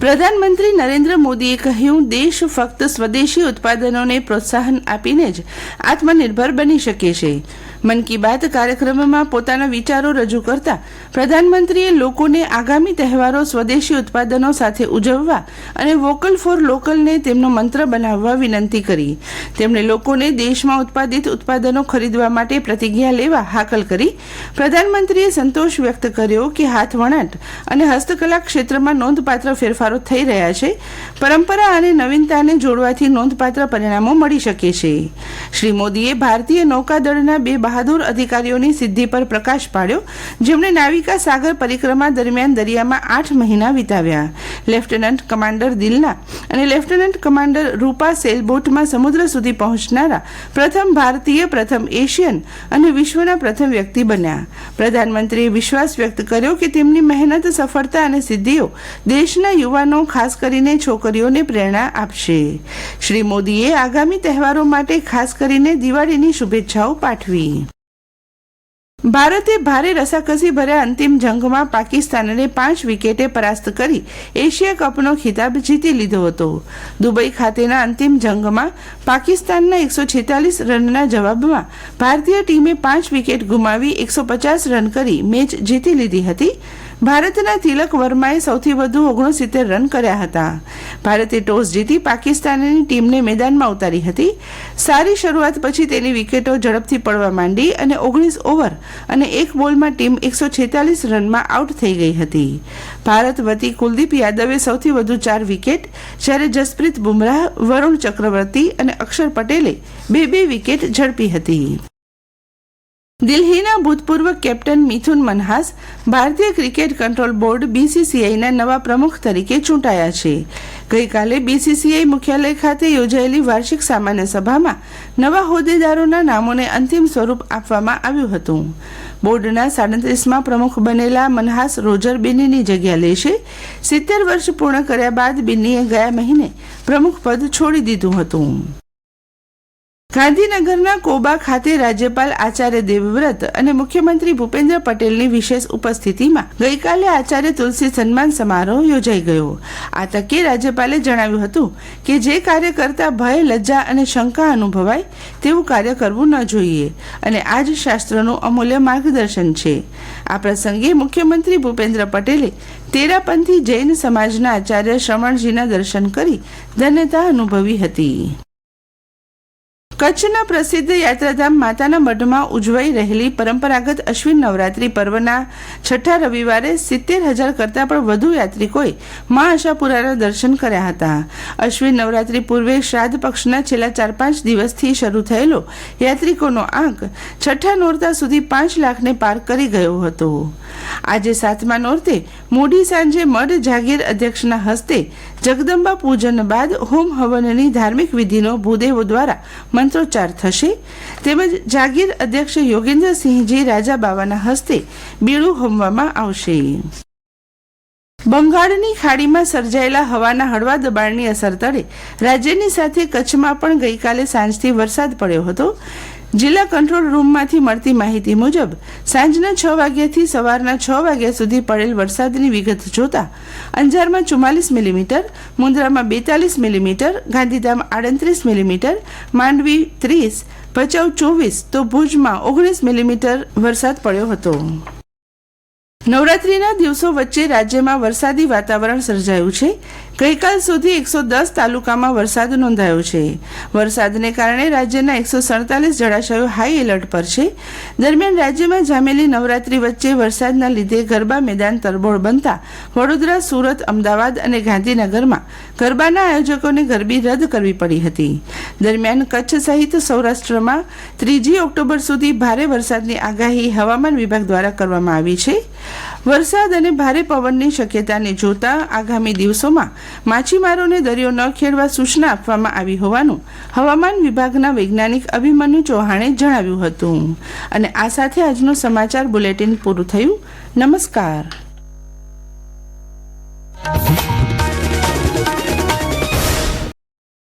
પ્રધાનમંત્રી નરેન્દ્ર મોદીએ કહ્યું, દેશ ફક્ત સ્વદેશી ઉત્પાદનોને પ્રોત્સાહન આપીને જ આત્મનિર્ભર બની શકે છે. મન કી બાત કાર્યક્રમમાં પોતાના વિચારો રજૂ કરતા પ્રધાનમંત્રીએ લોકોને આગામી તહેવારો સ્વદેશી ઉત્પાદનો સાથે ઉજવવા અને વોકલ ફોર લોકલને તેમનો મંત્ર બનાવવા વિનંતી કરી. તેમણે લોકોને દેશમાં ઉત્પાદિત ઉત્પાદનો ખરીદવા માટે પ્રતિજ્ઞા લેવા હાકલ કરી. પ્રધાનમંત્રીએ સંતોષ વ્યક્ત કર્યો કે હાથવણાટ અને હસ્તકલા ક્ષેત્રમાં નોંધપાત્ર ફેરફારો થઈ રહ્યા છે. પરંપરા અને નવીનતાને જોડવાથી નોંધપાત્ર પરિણામો મળી શકે છે. શ્રી મોદીએ ભારતીય નૌકાદળના બે બહાદુર અધિકારીઓની સિદ્ધિ પર પ્રકાશ પાડ્યો, જેમણે નાવિકા સાગર પરિક્રમા દરમિયાન દરિયામાં આઠ મહિના વિતાવ્યા. લેફ્ટનન્ટ કમાન્ડર દિલના અને લેફ્ટનન્ટ કમાન્ડર રૂપા સેલબોટમાં સમુદ્ર સુધી પહોંચનારા પ્રથમ ભારતીય, પ્રથમ એશિયન અને વિશ્વના પ્રથમ વ્યક્તિ બન્યા. પ્રધાનમંત્રીએ વિશ્વાસ વ્યક્ત કર્યો કે તેમની મહેનત, સફળતા અને સિદ્ધિઓ દેશના યુવાનો, ખાસ કરીને છોકરીઓને પ્રેરણા આપશે. શ્રી મોદીએ આગામી તહેવારો માટે ખાસ કરીને દિવાળીની શુભેચ્છાઓ પાઠવી. ભારતે ભારે રસાકસી ભર્યા અંતિમ જંગમાં પાકિસ્તાનને પાંચ વિકેટે પરાસ્ત કરી એશિયા કપનો ખિતાબ જીતી લીધો હતો. દુબઈ ખાતેના અંતિમ જંગમાં પાકિસ્તાનના એકસો છેતાલીસ રનના જવાબમાં ભારતીય ટીમે પાંચ વિકેટ ગુમાવી એકસો પચાસ રન કરી મેચ જીતી લીધી હતી. ભારતના તિલક વર્માએ સૌથી વધુ ઓગણસિત્તેર રન કર્યા હતા. ભારતે ટોસ જીતી પાકિસ્તાનની ટીમને મેદાનમાં ઉતારી હતી. સારી શરૂઆત પછી તેની વિકેટો ઝડપથી પડવા માંડી અને ઓગણીસ ઓવર અને એક બોલમાં ટીમ એકસો છેતાલીસ રનમાં આઉટ થઈ ગઈ હતી. ભારત વતી કુલદીપ યાદવે સૌથી વધુ ચાર વિકેટ, જ્યારે જસપ્રીત બુમરાહ, વરુણ ચક્રવર્તી અને અક્ષર પટેલે બે બે વિકેટ ઝડપી હતી. દિલ્હીના ભૂતપૂર્વ કેપ્ટન મિથુન મનહાસ ભારતીય ક્રિકેટ કંટ્રોલ બોર્ડ બીસીસીઆઈના નવા પ્રમુખ તરીકે ચૂંટાયા છે. ગઈકાલે બીસીસીઆઈ મુખ્યાલય ખાતે યોજાયેલી વાર્ષિક સામાન્ય સભામાં નવા હોદ્દેદારોના નામોને અંતિમ સ્વરૂપ આપવામાં આવ્યું હતું. બોર્ડના સાડત્રીસમાં પ્રમુખ બનેલા મનહાસ રોજર બિન્નીની જગ્યા લેશે સિત્તેર વર્ષ પૂર્ણ કર્યા બાદ બિન્નીએ ગયા મહિને પ્રમુખ પદ છોડી દીધું હતું. ગાંધીનગરના કોબા ખાતે રાજ્યપાલ આચાર્ય દેવવ્રત અને મુખ્યમંત્રી ભૂપેન્દ્ર પટેલની વિશેષ ઉપસ્થિતિમાં ગઈકાલે આચાર્ય તુલસી સન્માન સમારોહ યોજાઈ ગયો. આ તકે રાજ્યપાલે જણાવ્યું હતું કે જે કાર્ય કરતા ભય, લજ્જા અને શંકા અનુભવાય તેવું કાર્ય કરવું ન જોઈએ અને આ જ શાસ્ત્રનું અમૂલ્ય માર્ગદર્શન છે. આ પ્રસંગે મુખ્યમંત્રી ભૂપેન્દ્ર પટેલે તેરાપંથી જૈન સમાજના આચાર્ય શ્રમણજીના દર્શન કરી ધન્યતા અનુભવી હતી. કચ્છના પ્રસિદ્ધ યાત્રાધામ માતાના મઢમાં ઉજવાઈ રહેલી પરંપરાગત અશ્વિન નવરાત્રી પર્વના છઠ્ઠા રવિવારે સિત્તેર હજાર કરતાં પણ વધુ યાત્રિકોએ મા આશાપુરાના દર્શન કર્યા હતા. અશ્વિન નવરાત્રી પૂર્વે શ્રાદ્ધ પક્ષના છેલ્લા ચાર પાંચ દિવસથી શરૂ થયેલો યાત્રિકોનો આંક છઠ્ઠા નોરતા સુધી પાંચ લાખને પાર કરી ગયો હતો. આજે સાતમા નોરતે મોડી સાંજે મઢ જાગીર અધ્યક્ષના હસ્તે જગદંબા પૂજન બાદ હોમ હવનની ધાર્મિક વિધિનો ભૂદેવો દ્વારા મંત્રોચ્ચાર થશે. તેમજ જાગીર અધ્યક્ષ યોગેન્દ્રસિંહજી રાજા બાવાના હસ્તે બીડું હોમવામાં આવશે. બંગાળની ખાડીમાં સર્જાયેલા હવાના હળવા દબાણની અસર તળે રાજ્યની સાથે કચ્છમાં પણ ગઈકાલે સાંજથી વરસાદ પડ્યો હતો. જિલ્લા કંટ્રોલ રૂમમાંથી મળતી માહિતી મુજબ, સાંજના છ વાગ્યાથી સવારના છ વાગ્યા સુધી પડેલ વરસાદની વિગત જોતા અંજારમાં ચુમ્માલીસ મિલીમીટર મુન્દ્રામાં બેતાલીસ મિલીમીટર, ગાંધીધામ આડત્રીસ મિલીમીટર, માંડવી ત્રીસ, ભચાઉ ચોવીસ, તો ભુજમાં ઓગણીસ મિલીમીટર વરસાદ પડ્યો હતો. નવરાત્રીના દિવસો વચ્ચે રાજ્યમાં વરસાદી વાતાવરણ સર્જાયું છે. ગઈકાલ સુધી એકસો દસ તાલુકામાં વરસાદ નોંધાયો છે. વરસાદને કારણે રાજ્યના એકસો સડતાલીસ જળાશયો હાઈ એલર્ટ પર છે. દરમિયાન રાજ્યમાં જામેલી નવરાત્રી વચ્ચે વરસાદના લીધે ગરબા મેદાન તરબોળ બનતા વડોદરા, સુરત, અમદાવાદ અને ગાંધીનગરમાં ગરબાના આયોજકોને ગરબી રદ કરવી પડી હતી. દરમિયાન કચ્છ સહિત સૌરાષ્ટ્રમાં ત્રીજી ઓક્ટોબર સુધી ભારે વરસાદની આગાહી હવામાન વિભાગ દ્વારા કરવામાં આવી છે. વરસાદ અને ભારે પવનની શક્યતાને જોતા આગામી દિવસોમાં માછીમારોને દરિયો ન ખેડવા સૂચના આપવામાં આવી હોવાનું હવામાન વિભાગના વૈજ્ઞાનિક અભિમન્યુ ચૌહાણે જણાવ્યું હતું. અને આ સાથે આજનું સમાચાર બુલેટિન પૂરું થયું. નમસ્કાર.